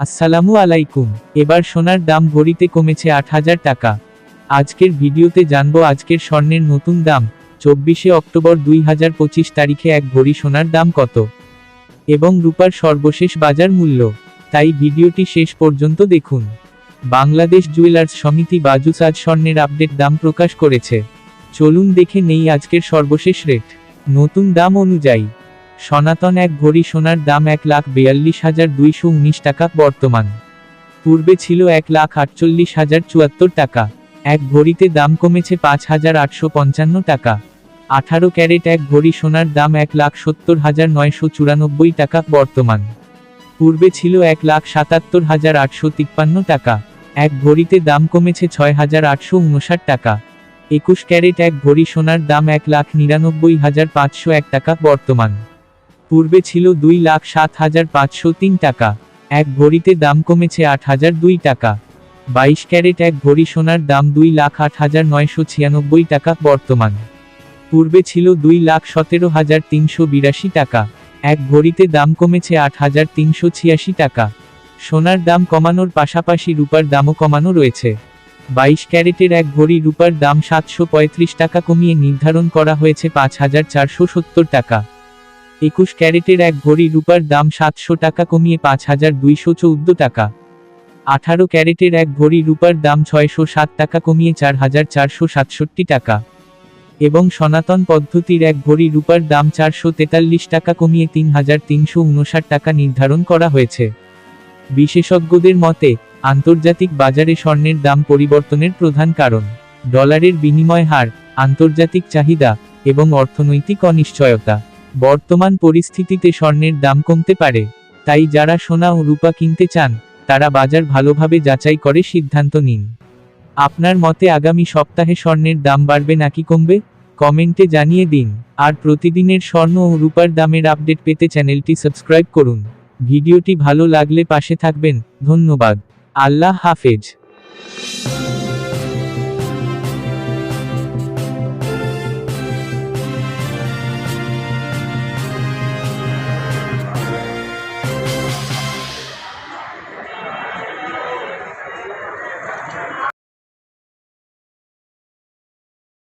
আসসালামু আলাইকুম। এবার সোনার দাম ভরিতে কমেছে আট হাজার টাকা। আজকের ভিডিওতে জানব আজকের স্বর্ণের নতুন দাম, চব্বিশে অক্টোবর দুই হাজার পঁচিশ তারিখে এক ভরি সোনার দাম কত? এবং রূপার সর্বশেষ বাজার মূল্য। তাই ভিডিওটি শেষ পর্যন্ত দেখুন। বাংলাদেশ জুয়েলার্স সমিতি বাজুস আজ স্বর্ণের আপডেট দাম প্রকাশ করেছে। চলুন দেখে নেই আজকের সর্বশেষ রেট। নতুন দাম অনুযায়ী সনাতন এক ভরি সোনার দাম এক লাখ বিয়াল্লিশ হাজার দুইশো উনিশ টাকা বর্তমান। পূর্বে ছিল এক লাখ আটচল্লিশ হাজার চুয়াত্তর টাকা। এক ভরিতে দাম কমেছে পাঁচ হাজার আটশো পঞ্চান্ন টাকা। আঠারো ক্যারেট এক ভরি সোনার দাম এক লাখ সত্তর হাজার নয়শো চুরানব্বই টাকা বর্তমান। পূর্বে ছিল এক লাখ সাতাত্তর হাজার আটশো তিপ্পান্ন টাকা। এক ভরিতে দাম কমেছে ছয় হাজার আটশো উনষাট টাকা। একুশ ক্যারেট এক ভরি সোনার দাম এক লাখ নিরানব্বই হাজার পাঁচশো এক টাকা বর্তমান। পূর্বে ছিল দুই লাখ সাত হাজার পাঁচশো তিন টাকা। এক ভরিতে দাম কমেছে আট হাজার দুই টাকা। বাইশ ক্যারেট এক ভরি সোনার দাম দুই লাখ আট হাজার নয়শো ছিয়ানব্বই টাকা বর্তমান। পূর্বে ছিল দুই লাখ সতেরো হাজার তিনশো বিরাশি টাকা। এক ভরিতে দাম কমেছে আট হাজার তিনশো ছিয়াশি টাকা। সোনার দাম কমানোর পাশাপাশি রূপার দামও কমানো রয়েছে। বাইশ ক্যারেটের এক ভরি রূপার দাম সাতশো পঁয়ত্রিশ টাকা কমিয়ে নির্ধারণ করা হয়েছে পাঁচ হাজার চারশো সত্তর টাকা। একুশ ক্যারেটের এক ভরি রূপার দাম সাতশো টাকা কমিয়ে পাঁচ হাজার দুইশো চৌদ্দ টাকা। আঠারো ক্যারেটের এক ভরি রূপার দাম ছয়শো সাত টাকা কমিয়ে চার হাজার চারশো সাতষট্টি টাকা। এবং সনাতন পদ্ধতির এক ভরি রূপার দাম চারশো তেতাল্লিশ টাকা কমিয়ে তিন হাজার তিনশো উনষাট টাকা নির্ধারণ করা হয়েছে। বিশেষজ্ঞদের মতে, আন্তর্জাতিক বাজারে স্বর্ণের দাম পরিবর্তনের প্রধান কারণ, ডলারের বিনিময় হার, আন্তর্জাতিক চাহিদা এবং অর্থনৈতিক অনিশ্চয়তা। বর্তমান পরিস্থিতিতে স্বর্ণের দাম কমতে পারে, তাই যারা সোনা ও রূপা কিনতে চান, তারা বাজার ভালোভাবে যাচাই করে সিদ্ধান্ত নিন। আপনার মতে আগামী সপ্তাহে স্বর্ণের দাম বাড়বে নাকি কমবে? কমেন্টে জানিয়ে দিন। আর প্রতিদিনের স্বর্ণ ও রূপার দামের আপডেট পেতে চ্যানেলটি সাবস্ক্রাইব করুন। ভিডিওটি ভালো লাগলে পাশে থাকবেন। ধন্যবাদ। আল্লাহ হাফেজ।